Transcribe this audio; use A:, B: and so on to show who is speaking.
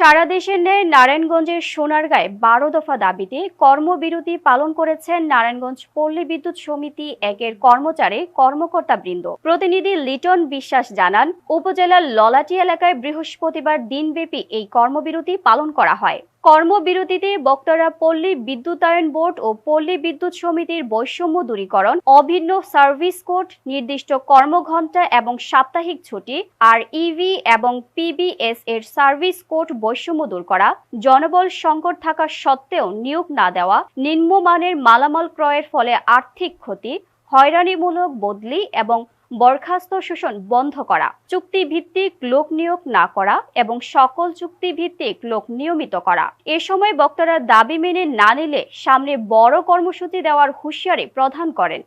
A: সারা দেশের ন্যায় নারায়ণগঞ্জের সোনারগাঁয় বারো দফা দাবিতে কর্মবিরতি পালন করেছেন নারায়ণগঞ্জ পল্লী বিদ্যুৎ সমিতি একের কর্মচারী কর্মকর্তা বৃন্দ। প্রতিনিধি লিটন বিশ্বাস জানান, উপজেলার ললাটি এলাকায় বৃহস্পতিবার দিনব্যাপী এই কর্মবিরতি পালন করা হয়। কর্মবিরতিতে বক্তারা পল্লী বিদ্যুতায়ন বোর্ড ও পল্লী বিদ্যুৎ সমিতির বৈষম্য দূরীকরণ, অভিন্ন সার্ভিস কোড, নির্দিষ্ট কর্মঘণ্টা এবং সাপ্তাহিক ছুটি আর ইভি এবং পিবিএস এর সার্ভিস কোড বৈষম্য দূর করা, জনবল সংকট থাকা সত্ত্বেও নিয়োগ না দেওয়া, নিম্নমানের মালামাল ক্রয়ের ফলে আর্থিক ক্ষতি, হয়রানিমূলক বদলি এবং বরখাস্ত শোষণ বন্ধ করা, চুক্তিভিত্তিক লোক নিয়োগ না করা এবং সকল চুক্তিভিত্তিক লোক নিয়মিত করা। এ সময় বক্তারা দাবি মেনে না নিলে সামনে বড় কর্মসূচি দেওয়ার হুঁশিয়ারি প্রদান করেন।